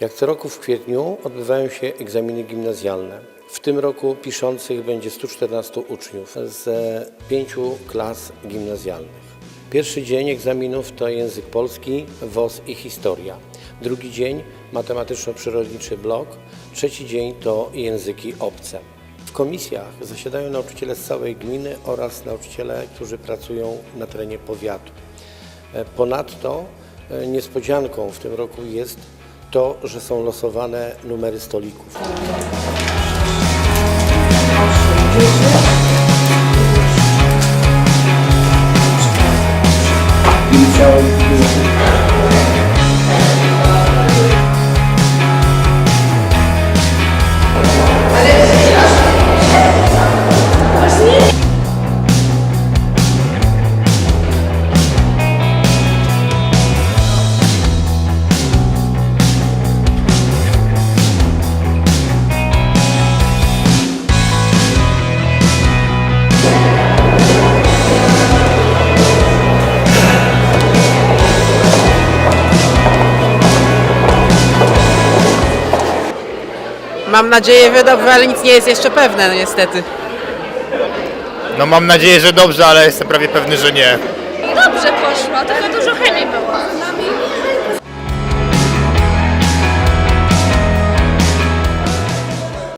Jak co roku w kwietniu odbywają się egzaminy gimnazjalne. W tym roku piszących będzie 114 uczniów z pięciu klas gimnazjalnych. Pierwszy dzień egzaminów to język polski, WOS i historia. Drugi dzień matematyczno-przyrodniczy blok. Trzeci dzień to języki obce. W komisjach zasiadają nauczyciele z całej gminy oraz nauczyciele, którzy pracują na terenie powiatu. Ponadto e, niespodzianką w tym roku jest to, że są losowane numery stolików. Mam nadzieję, że dobrze, ale nic nie jest jeszcze pewne, no niestety. No mam nadzieję, że dobrze, ale jestem prawie pewny, że nie. Dobrze poszło, trochę dużo chemii było.